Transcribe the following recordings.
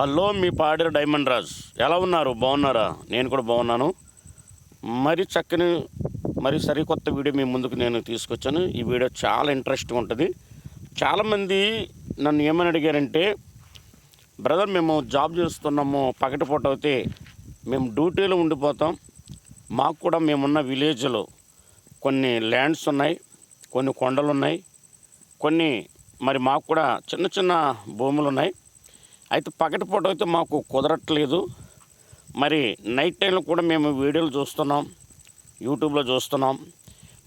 Hello మీ Paderu diamond Raj. ఎలా ఉన్నారు? బాగున్నారా? నేను కూడా బాగున్నాను. మరి చక్కని మరి సరికొత్త వీడియో మీ ముందుకు నేను తీసుకొచ్చాను. ఈ వీడియో చాలా ఇంట్రెస్ట్గా ఉంటుంది. చాలామంది నన్ను ఏమని అడిగారంటే బ్రదర్ మేము జాబ్ చేస్తున్నాము పగటిపూట అయితే మేము డ్యూటీలో ఉండిపోతాం. మాకు కూడా మేమున్న విలేజ్లో కొన్ని ల్యాండ్స్ ఉన్నాయి కొన్ని కొండలు ఉన్నాయి. కొన్ని మరి మాకు కూడా చిన్న చిన్న భూములు ఉన్నాయి. అయితే పగటిపూట అయితే మాకు కుదరట్లేదు. మరి నైట్ టైంలో కూడా మేము వీడియోలు చూస్తున్నాం యూట్యూబ్లో చూస్తున్నాం.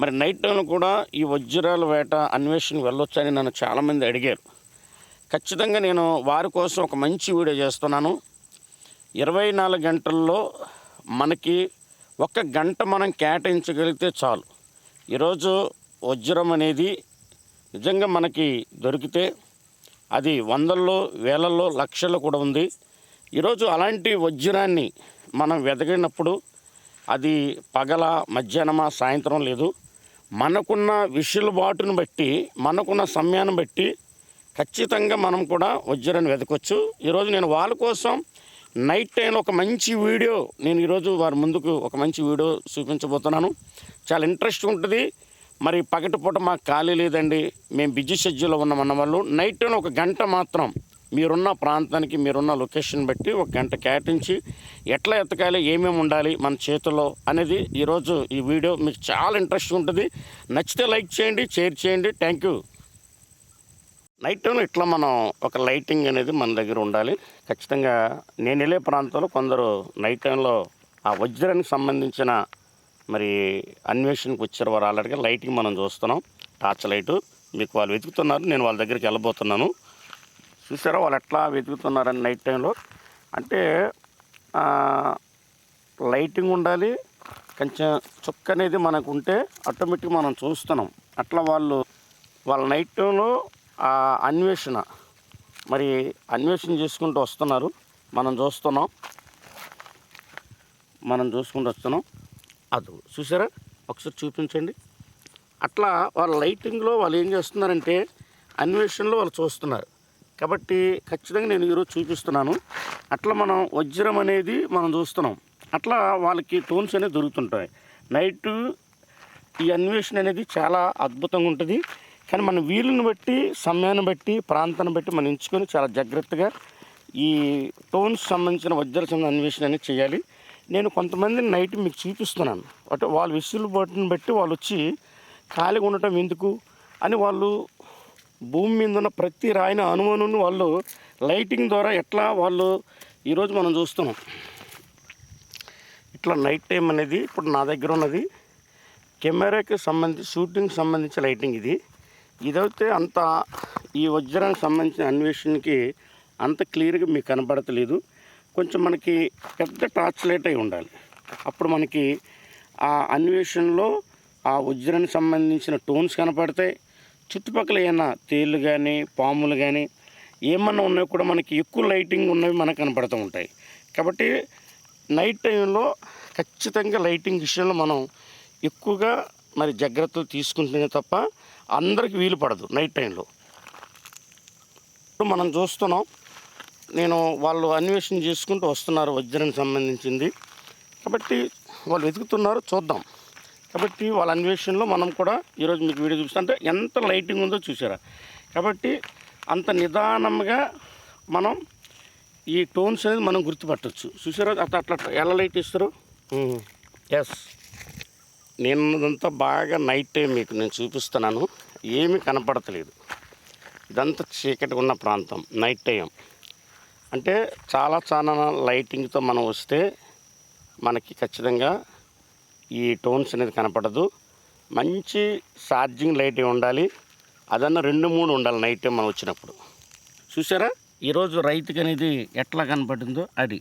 మరి నైట్ టైంలో కూడా ఈ వజ్రాల వేట అన్వేషణ వెళ్ళొచ్చని నన్ను చాలామంది అడిగారు. ఖచ్చితంగా నేను వారి కోసం ఒక మంచి వీడియో చేస్తున్నాను. ఇరవై నాలుగు గంటల్లో మనకి ఒక గంట మనం కేటాయించగలిగితే చాలు. ఈరోజు వజ్రం అనేది నిజంగా మనకి దొరికితే అది వందల్లో వేలల్లో లక్షల్లో కూడా ఉంది. ఈరోజు అలాంటి వజ్రాన్ని మనం వెతకినప్పుడు అది పగల మధ్యాహ్నమా సాయంత్రం లేదు. మనకున్న విషులుబాటును బట్టి మనకున్న సమయాన్ని బట్టి ఖచ్చితంగా మనం కూడా వజ్రాన్ని వెతకొచ్చు ఈరోజు నేను వాళ్ళ కోసం నైట్ టైంలో ఒక మంచి వీడియో నేను ఈరోజు వారి ముందుకు ఒక మంచి వీడియో చూపించబోతున్నాను. చాలా ఇంట్రెస్ట్ ఉంటుంది. మరి పగటిపూట మాకు ఖాళీ లేదండి. మేము బిజీ షెడ్యూల్లో ఉన్నామన్న వాళ్ళు. నైట్ ఒక గంట మాత్రం మీరున్న ప్రాంతానికి మీరున్న లొకేషన్ బట్టి ఒక గంట కేటాయించి ఎట్లా ఎతకాలి ఏమేమి ఉండాలి మన చేతిలో అనేది ఈరోజు ఈ వీడియో మీకు చాలా ఇంట్రెస్ట్ ఉంటుంది. నచ్చితే లైక్ చేయండి షేర్ చేయండి. Thank you. నైట్ టైంలో ఇట్లా మనం ఒక లైటింగ్ అనేది మన దగ్గర ఉండాలి. ఖచ్చితంగా నేను వెళ్ళే ప్రాంతంలో కొందరు నైట్ టైంలో ఆ వజ్రానికి సంబంధించిన మరి అన్వేషణకు వచ్చారు వారు ఆల్రెడీగా లైటింగ్ మనం చూస్తున్నాం. Torch light. మీకు వాళ్ళు వెతుకుతున్నారు. నేను వాళ్ళ దగ్గరికి వెళ్ళబోతున్నాను. చూసారా వాళ్ళు ఎట్లా వెతుకుతున్నారని నైట్ టైంలో? అంటే లైటింగ్ ఉండాలి. కొంచెం చుక్క అనేది మనకు ఉంటే ఆటోమేటిక్ మనం చూస్తున్నాం. అట్లా వాళ్ళు వాళ్ళ నైట్ టైంలో అన్వేషణ మరి అన్వేషణ చేసుకుంటూ వస్తున్నారు. మనం చూస్తున్నాం. మనం చూసుకుంటూ వస్తున్నాం. అది చూసారా ఒకసారి చూపించండి. అట్లా వాళ్ళ లైటింగ్లో వాళ్ళు ఏం చేస్తున్నారంటే అన్వేషణలో వాళ్ళు చూస్తున్నారు. కాబట్టి ఖచ్చితంగా నేను ఈరోజు చూపిస్తున్నాను. అట్లా మనం వజ్రం అనేది మనం చూస్తున్నాం. అట్లా వాళ్ళకి టోన్స్ అనేవి దొరుకుతుంటాయి. నైట్ ఈ అన్వేషణ అనేది చాలా అద్భుతంగా ఉంటుంది. కానీ మన వీలుని బట్టి సమయాన్ని బట్టి ప్రాంతాన్ని బట్టి మనం ఎంచుకొని చాలా జాగ్రత్తగా ఈ టోన్స్ సంబంధించిన వజ్ర సంబంధించిన అన్వేషణ అనేది చేయాలి. నేను కొంతమందిని నైట్ మీకు చూపిస్తున్నాను. అంటే వాళ్ళ విసులు బట్టిని బట్టి వాళ్ళు వచ్చి ఖాళీగా ఉండటం ఎందుకు? అని వాళ్ళు భూమి మీద ఉన్న ప్రతి రాయిన అనుమానం వాళ్ళు లైటింగ్ ద్వారా ఎట్లా వాళ్ళు ఈరోజు మనం చూస్తున్నాం. ఇట్లా నైట్ టైం అనేది ఇప్పుడు నా దగ్గర ఉన్నది. కెమెరాకి సంబంధించి షూటింగ్ సంబంధించి లైటింగ్ ఇది. ఇదైతే అంత ఈ వజ్రానికి సంబంధించిన అన్వేషణకి అంత క్లియర్గా మీకు కనబడతలేదు కొంచెం మనకి పెద్ద టార్చ్ లైట్ అయి ఉండాలి. అప్పుడు మనకి ఆ అన్వేషణలో ఆ వజ్రానికి సంబంధించిన టోన్స్ కనపడతాయి. చుట్టుపక్కల ఏమైనా తేళ్ళు కానీ పాములు కానీ ఏమన్నా ఉన్నాయో కూడా మనకి ఎక్కువ లైటింగ్ ఉన్నవి మనకు కనపడుతూ ఉంటాయి. కాబట్టి నైట్ టైంలో ఖచ్చితంగా లైటింగ్ విషయంలో మనం ఎక్కువగా మరి జాగ్రత్తలు తీసుకుంటేనే తప్ప అందరికి వీలు పడదు నైట్ టైంలో. ఇప్పుడు మనం చూస్తున్నాం నేను వాళ్ళు అన్వేషణ చేసుకుంటూ వస్తున్నారు వజ్రానికి సంబంధించింది. కాబట్టి వాళ్ళు వెతుకుతున్నారు చూద్దాం. కాబట్టి వాళ్ళ అన్వేషణలో మనం కూడా ఈరోజు మీకు వీడియో చూపిస్తాం. అంటే ఎంత లైటింగ్ ఉందో చూసారా కాబట్టి అంత నిదానంగా మనం ఈ టోన్స్ అనేది మనం గుర్తుపట్టవచ్చు చూసారా అట్లా అట్లా ఎలా లైట్ ఇస్తారు ఎస్ నిన్నదంతా బాగా నైట్ టైం మీకు నేను చూపిస్తున్నాను. ఏమీ కనపడతలేదు. ఇదంతా చీకటి ఉన్న ప్రాంతం నైట్ టైం. అంటే చాలా చాలా లైటింగ్తో మనం వస్తే మనకి ఖచ్చితంగా ఈ టోన్స్ అనేది కనపడదు. మంచి ఛార్జింగ్ లైట్ ఉండాలి? అదన్న రెండు మూడు ఉండాలి నైట్ టైం మనం వచ్చినప్పుడు. చూసారా ఈరోజు రైతుకి అనేది ఎట్లా కనపడిందో అది.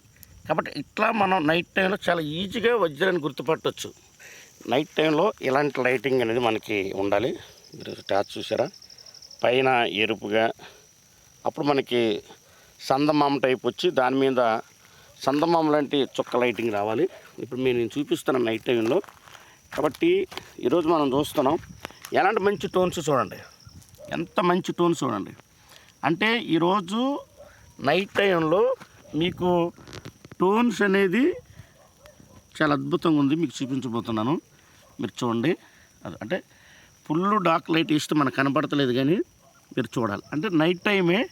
కాబట్టి ఇట్లా మనం నైట్ టైంలో చాలా ఈజీగా వజ్రాన్ని గుర్తుపట్టవచ్చు నైట్ టైంలో ఇలాంటి లైటింగ్ అనేది మనకి ఉండాలి. మీరు టార్చ్ చూసారా పైన ఎరుపుగా. అప్పుడు మనకి సందమామ టైప్ వచ్చి దాని మీద సందమామ లాంటి చుక్క లైటింగ్ రావాలి. ఇప్పుడు మీరు నేను చూపిస్తున్నాను నైట్ టైంలో. కాబట్టి ఈరోజు మనం చూస్తున్నాం ఎలాంటి మంచి టోన్స్ చూడండి. ఎంత మంచి టోన్స్ చూడండి. అంటే ఈరోజు నైట్ టైంలో మీకు టోన్స్ అనేది చాలా అద్భుతంగా ఉంది. మీకు చూపించబోతున్నాను. మీరు చూడండి. అది అంటే ఫుల్ డార్క్ లైట్ ఇస్తే మనకు కనపడతలేదు కానీ మీరు చూడాలి. అంటే నైట్ టైమే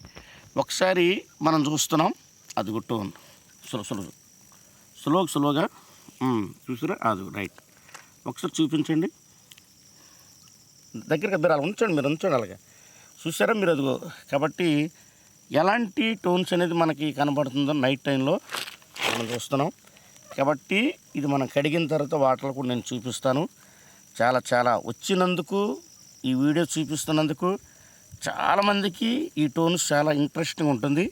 ఒకసారి మనం చూస్తున్నాం. అది టోన్ స్లో స్లో స్లో. స్లోగా చూసారా? అది రైట్. ఒకసారి చూపించండి. దగ్గరికి ఇద్దరు అలా ఉంచండి మీరు ఉంచండి అలాగే. చూసారా మీరు అదిగో? కాబట్టి ఎలాంటి టోన్స్ అనేది మనకి కనబడుతుందో నైట్ టైంలో మనం చూస్తున్నాం. కాబట్టి ఇది మనం కడిగిన తర్వాత వాటర్లో కూడా నేను చూపిస్తాను. చాలా చాలా వచ్చినందుకు ఈ వీడియో చూపిస్తున్నందుకు చాలామందికి ఈ టోన్స్ చాలా ఇంట్రెస్టింగ్ ఉంటుంది.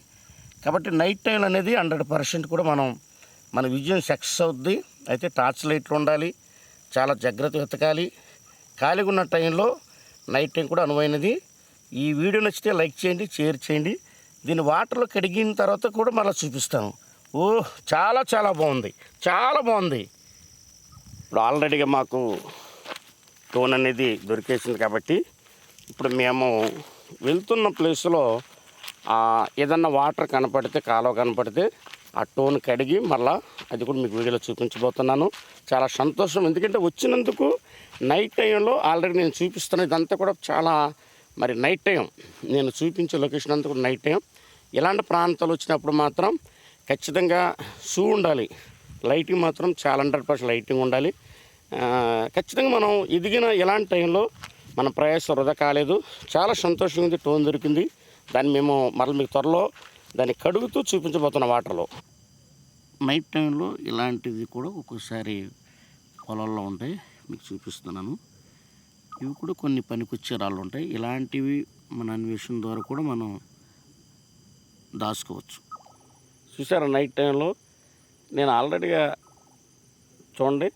కాబట్టి నైట్ టైం అనేది హండ్రెడ్ పర్సెంట్ కూడా మనం మన విజయం సక్సెస్ అవుద్ది. అయితే టార్చ్ లైట్లు ఉండాలి చాలా జాగ్రత్త వెతకాలి. ఖాళీగా ఉన్న టైంలో నైట్ టైం కూడా అనువైనది. ఈ వీడియో నచ్చితే లైక్ చేయండి షేర్ చేయండి. దీన్ని వాటర్లో కడిగిన తర్వాత కూడా మళ్ళీ చూపిస్తాను. ఓ చాలా చాలా బాగుంది చాలా బాగుంది. ఇప్పుడు ఆల్రెడీగా మాకు టోన్ అనేది దొరికేసింది కాబట్టి ఇప్పుడు మేము వెళ్తున్న ప్లేస్లో ఏదన్నా వాటర్ కనపడితే కాలువ కనపడితే ఆ టోన్ కడిగి మళ్ళా అది కూడా మీకు వీడియోలో చూపించబోతున్నాను. చాలా సంతోషం. ఎందుకంటే వచ్చినందుకు నైట్ టైంలో ఆల్రెడీ నేను చూపిస్తున్న ఇదంతా కూడా చాలా మరి నైట్ టైం. నేను చూపించే లొకేషన్ అంతా కూడా నైట్ టైం. ఇలాంటి ప్రాంతాలు వచ్చినప్పుడు మాత్రం ఖచ్చితంగా షూ ఉండాలి. లైటింగ్ మాత్రం చాలా హండ్రెడ్ పర్సెంట్ లైటింగ్ ఉండాలి. ఖచ్చితంగా మనం ఎదిగిన ఇలాంటి టైంలో మన ప్రయాసం వృధా కాలేదు. చాలా సంతోషంగా ఉంది టోన్ దొరికింది. దాన్ని మేము మరల మీకు త్వరలో దాన్ని కడుగుతూ చూపించబోతున్నాం వాటర్లో. నైట్ టైంలో ఇలాంటివి కూడా ఒక్కోసారి పొలాల్లో ఉంటాయి. మీకు చూపిస్తున్నాను. ఇవి కూడా కొన్ని పనికొచ్చే రాళ్ళు ఉంటాయి. ఇలాంటివి మన అన్వేషణ ద్వారా కూడా మనం దాచుకోవచ్చు. చూసారా నైట్ టైంలో నేను ఆల్రెడీగా చూడండి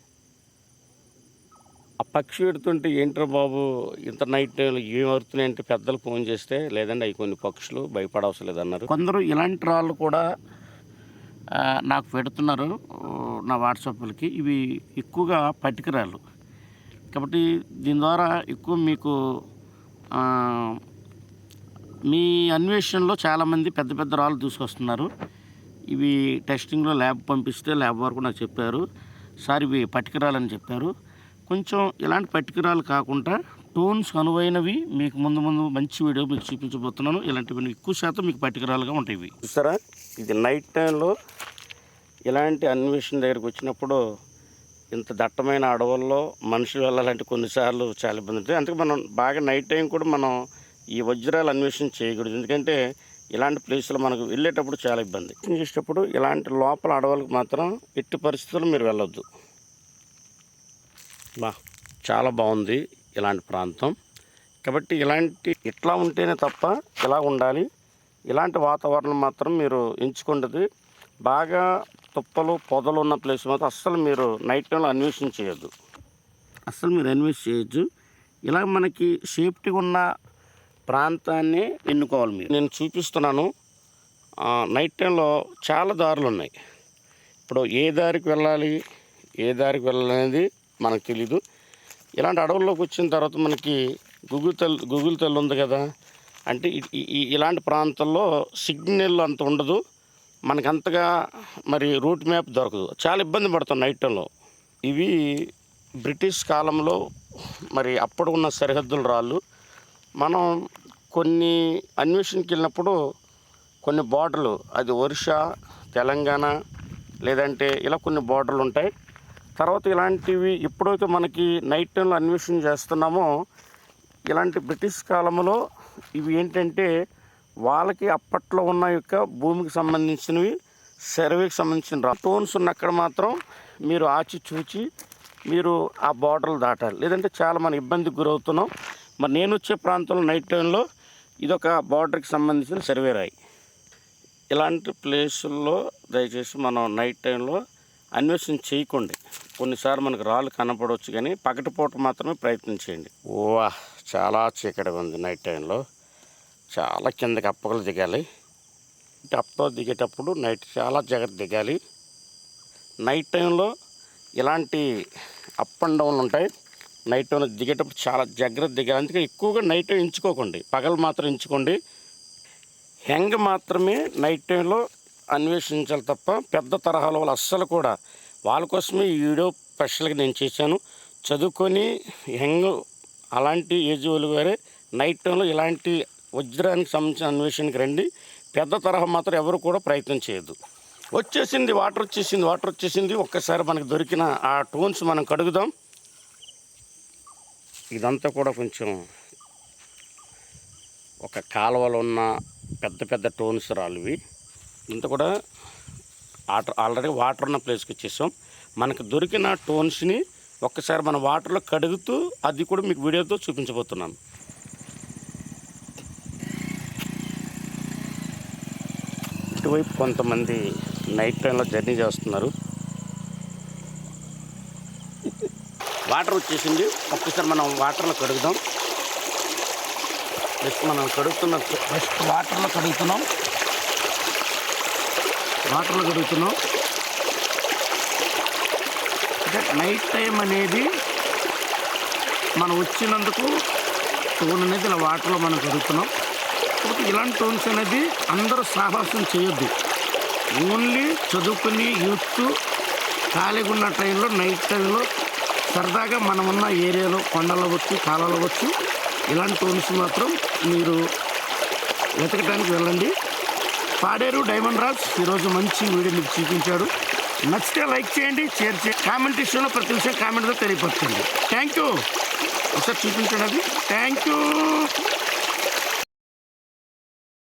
ఆ పక్షి పెడుతుంటే ఏంట్రా బాబు ఇంత నైట్ టైంలో ఏం పెద్దలు ఫోన్ చేస్తే లేదండి అవి కొన్ని పక్షులు భయపడవసరం లేదన్నారు కొందరు ఇలాంటి రాళ్ళు కూడా నాకు పెడుతున్నారు నా వాట్సాప్లకి ఇవి ఎక్కువగా పటికరాళ్ళు. కాబట్టి దీని ద్వారా ఎక్కువ మీకు మీ అన్వేషణలో చాలామంది పెద్ద పెద్ద రాళ్ళు తీసుకొస్తున్నారు. ఇవి టెస్టింగ్లో ల్యాబ్ పంపిస్తే ల్యాబ్ వరకు నాకు చెప్పారు. సార్ ఇవి పటికరాలని చెప్పారు. కొంచెం ఇలాంటి పటికరాలు కాకుండా టోన్స్ అనువైనవి మీకు ముందు ముందు మంచి వీడియో మీకు చూపించబోతున్నాను. ఇలాంటివి ఎక్కువ శాతం మీకు పటికరాలుగా ఉంటాయి. ఇవి చూస్తారా ఇది నైట్ టైంలో ఇలాంటి అన్వేషణ దగ్గరికి వచ్చినప్పుడు ఇంత దట్టమైన అడవుల్లో మనుషులు వెళ్ళాలంటే కొన్నిసార్లు చాలా ఇబ్బంది ఉంటుంది. అందుకే మనం బాగా నైట్ టైం కూడా మనం ఈ వజ్రాలు అన్వేషణ చేయకూడదు. ఎందుకంటే ఇలాంటి ప్లేస్లో మనకు వెళ్ళేటప్పుడు చాలా ఇబ్బంది. చేసేటప్పుడు ఇలాంటి లోపల అడవులకు మాత్రం ఎట్టి పరిస్థితుల్లో మీరు వెళ్ళొద్దు. బా చాలా బాగుంది ఇలాంటి ప్రాంతం. కాబట్టి ఇలాంటి ఇట్లా ఉంటేనే తప్ప ఇలా ఉండాలి. ఇలాంటి వాతావరణం మాత్రం మీరు ఎంచుకుంటుంది. బాగా తుప్పలు పొదలు ఉన్న ప్లేస్ మాత్రం అస్సలు మీరు నైట్ టైంలో అన్వేషణ చేయొద్దు. అస్సలు మీరు అన్వేషణ చేయొచ్చు ఇలా మనకి సేఫ్టీగా ఉన్న ప్రాంతాన్ని ఎన్నుకోవాలి మీరు. నేను చూపిస్తున్నాను. నైట్ టైంలో చాలా దారులు ఉన్నాయి. ఇప్పుడు ఏ దారికి వెళ్ళాలి ఏ దారికి వెళ్ళాలనేది మనకు తెలీదు. ఇలాంటి అడవుల్లోకి వచ్చిన తర్వాత మనకి గూగుల్ తెల్ గూగుల్ తెల్ల ఉంది కదా. అంటే ఇలాంటి ప్రాంతాల్లో సిగ్నల్ అంత ఉండదు. మనకి అంతగా మరి రూట్ మ్యాప్ దొరకదు. చాలా ఇబ్బంది పడతాం నైట్ టైంలో. ఇవి బ్రిటిష్ కాలంలో మరి అప్పుడు ఉన్న సరిహద్దుల రాళ్ళు. మనం కొన్ని అన్వేషణకి వెళ్ళినప్పుడు కొన్ని బార్డర్లు అది ఒరిస్సా తెలంగాణ లేదంటే ఇలా కొన్ని బార్డర్లు ఉంటాయి. తర్వాత ఇలాంటివి ఎప్పుడైతే మనకి నైట్ టైంలో అన్వేషణ చేస్తున్నామో ఇలాంటి బ్రిటిష్ కాలంలో ఇవి ఏంటంటే వాళ్ళకి అప్పట్లో ఉన్న యొక్క భూమికి సంబంధించినవి సర్వేకి సంబంధించిన స్టోన్స్ టోన్స్ ఉన్న అక్కడ మాత్రం మీరు ఆచి చూచి మీరు ఆ బార్డర్లు దాటాలి. లేదంటే చాలా మన ఇబ్బందికి గురవుతున్నాం. మరి నేను వచ్చే ప్రాంతంలో నైట్ టైంలో ఇదొక బార్డర్కి సంబంధించిన సర్వే రాయి ఇలాంటి ప్లేసుల్లో దయచేసి మనం నైట్ టైంలో అన్వేషణ చేయకండి. కొన్నిసార్లు మనకు రాళ్ళు కనపడవచ్చు కానీ పగటిపూట మాత్రమే ప్రయత్నం చేయండి. వా చాలా చీకటిగా ఉంది నైట్ టైంలో. చాలా కిందకి అప్పగలు దిగాలి. అప్ప దిగేటప్పుడు నైట్ చాలా జాగ్రత్త దిగాలి. నైట్ టైంలో ఇలాంటి అప్ అండ్ డౌన్లు ఉంటాయి. నైట్ టైంలో దిగేటప్పుడు చాలా జాగ్రత్త దిగాలి. అందుకే ఎక్కువగా నైట్ టైం ఎంచుకోకండి. పగలు మాత్రం ఎంచుకోండి. హెంగ మాత్రమే నైట్ టైంలో అన్వేషించాలి తప్ప పెద్ద తరహాలో వాళ్ళు అస్సలు కూడా వాళ్ళ కోసమే ఈ వీడియో స్పెషల్గా నేను చేశాను. చదువుకొని యంగ్ అలాంటి ఏజ్ వాళ్ళు గారే నైట్ టైంలో ఇలాంటి వజ్రానికి సంబంధించిన అన్వేషణకి రండి. పెద్ద తరహా మాత్రం ఎవరు కూడా ప్రయత్నం చేయొద్దు. వచ్చేసింది వాటర్ వచ్చేసింది వాటర్ వచ్చేసింది. ఒక్కసారి మనకు దొరికిన ఆ టోన్స్ మనం కడుగుదాం. ఇదంతా కూడా కొంచెం ఒక కాలువలో ఉన్న పెద్ద పెద్ద టోన్స్ రాళ్ళువి ఇంత కూడా వాటర్ ఆల్రెడీ వాటర్ ఉన్న ప్లేస్కి వచ్చేసాం. మనకు దొరికిన టోన్స్ని ఒక్కసారి మన వాటర్లో కడుగుతూ అది కూడా మీకు వీడియోతో చూపించబోతున్నాను. ఇటువైపు కొంతమంది నైట్ టైంలో జర్నీ చేస్తున్నారు. వాటర్ వచ్చేసింది. ఒక్కసారి మనం వాటర్లో కడుగుదాం. నెక్స్ట్ మనం కడుగుతున్న నెక్స్ట్ వాటర్లో కడుగుతున్నాం. వాటర్లో కడుగుతున్నాం అంటే నైట్ టైం అనేది మనం వచ్చినందుకు టోన్ అనేది ఇలా వాటర్లో మనం కడుగుతున్నాం కాబట్టి ఇలాంటి టోన్స్ అనేది అందరూ సాహసం చేయొద్దు. ఓన్లీ చదువుకుని యూత్ ఖాళీగా ఉన్న టైంలో నైట్ టైంలో సరదాగా మనం ఉన్న ఏరియాలో కొండలు అవ్వచ్చు కాలాలు అవ్వచ్చు ఇలాంటి టోన్స్ మాత్రం మీరు వెతకడానికి వెళ్ళండి. పాడేరు డైమండ్ రాజ్ ఈరోజు మంచి వీడియో మీకు చూపించాడు. నచ్చితే లైక్ చేయండి షేర్ చేయండి కామెంట్ విషయంలో ప్రతి విషయం కామెంట్తో తెలియపరచండి థ్యాంక్ యూ. ఒకసారి చూపించండి అది. Thank you.